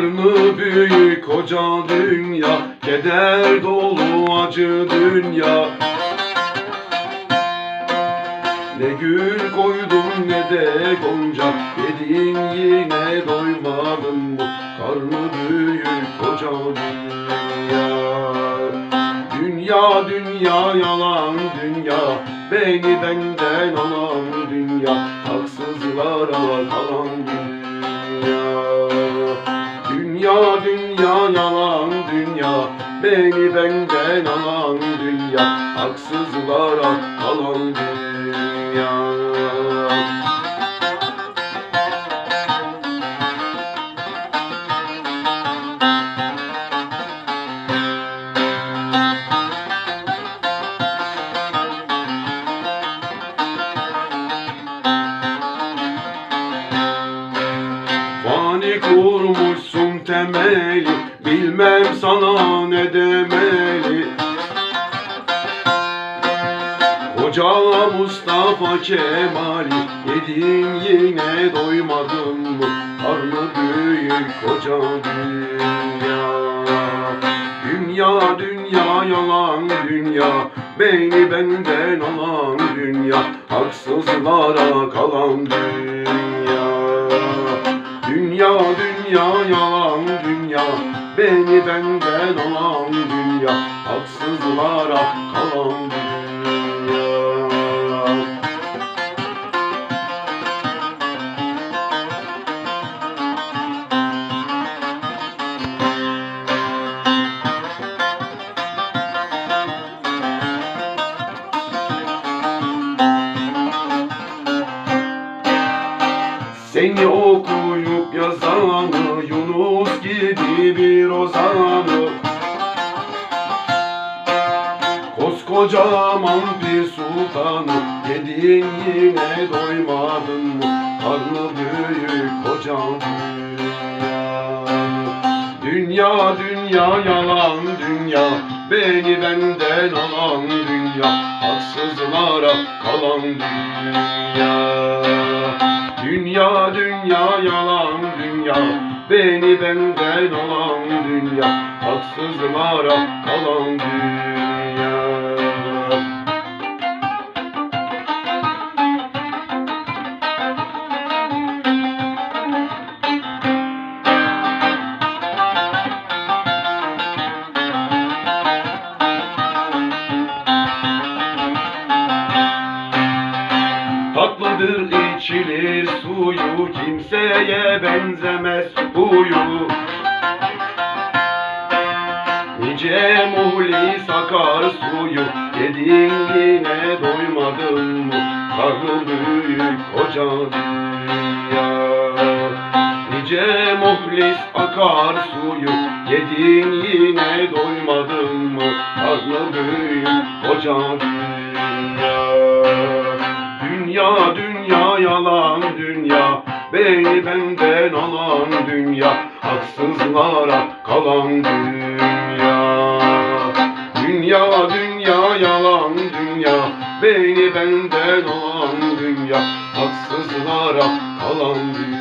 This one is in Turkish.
Karnı büyük koca dünya Keder dolu acı dünya. Ne gül koydun ne de gonca Yedin yine doymadın mı? Karnı büyük koca dünya. Dünya dünya yalan dünya Beni benden alan dünya. Haksızlara kalan dünya Dünya dünya yalan dünya. Beni benden alan dünya. Haksızlara kalan dünya. Fani kurmuşsun temeli Bilmem sana ne demeli. Koca Mustafa Kemal'i Yedin yine doymadın mı? Karnı büyük koca dünya. Dünya dünya yalan dünya. Beni benden alan dünya. Haksızlara kalan dünya Dünya dünya yalan dünya. Beni benden alan dünya. Haksızlara kalan dünya. Seni okuyup yazanı Yunus gibi bir ozanı. Koskocaman bir sultanı Yedin yine doymadın mı? Karnı büyük koca dünya. Dünya dünya yalan dünya. Beni benden alan dünya. Haksızlara kalan dünya Dünya dünya yalan dünya. Beni benden alan dünya. Haksızlara kalan dünya. Tatlıdır içilir suyu Kimseye benzemez huyu. Nice muhlis akar suyu Yedin yine doymadın mı? Karnı büyük koca dünya. Nice muhlis akar suyu Yedin yine doymadın mı? Karnı büyük koca dünya Dünya dünya yalan dünya. Beni benden alan dünya. Haksızlara kalan dünya. Dünya dünya yalan dünya. Beni benden alan dünya. Haksızlara kalan dünya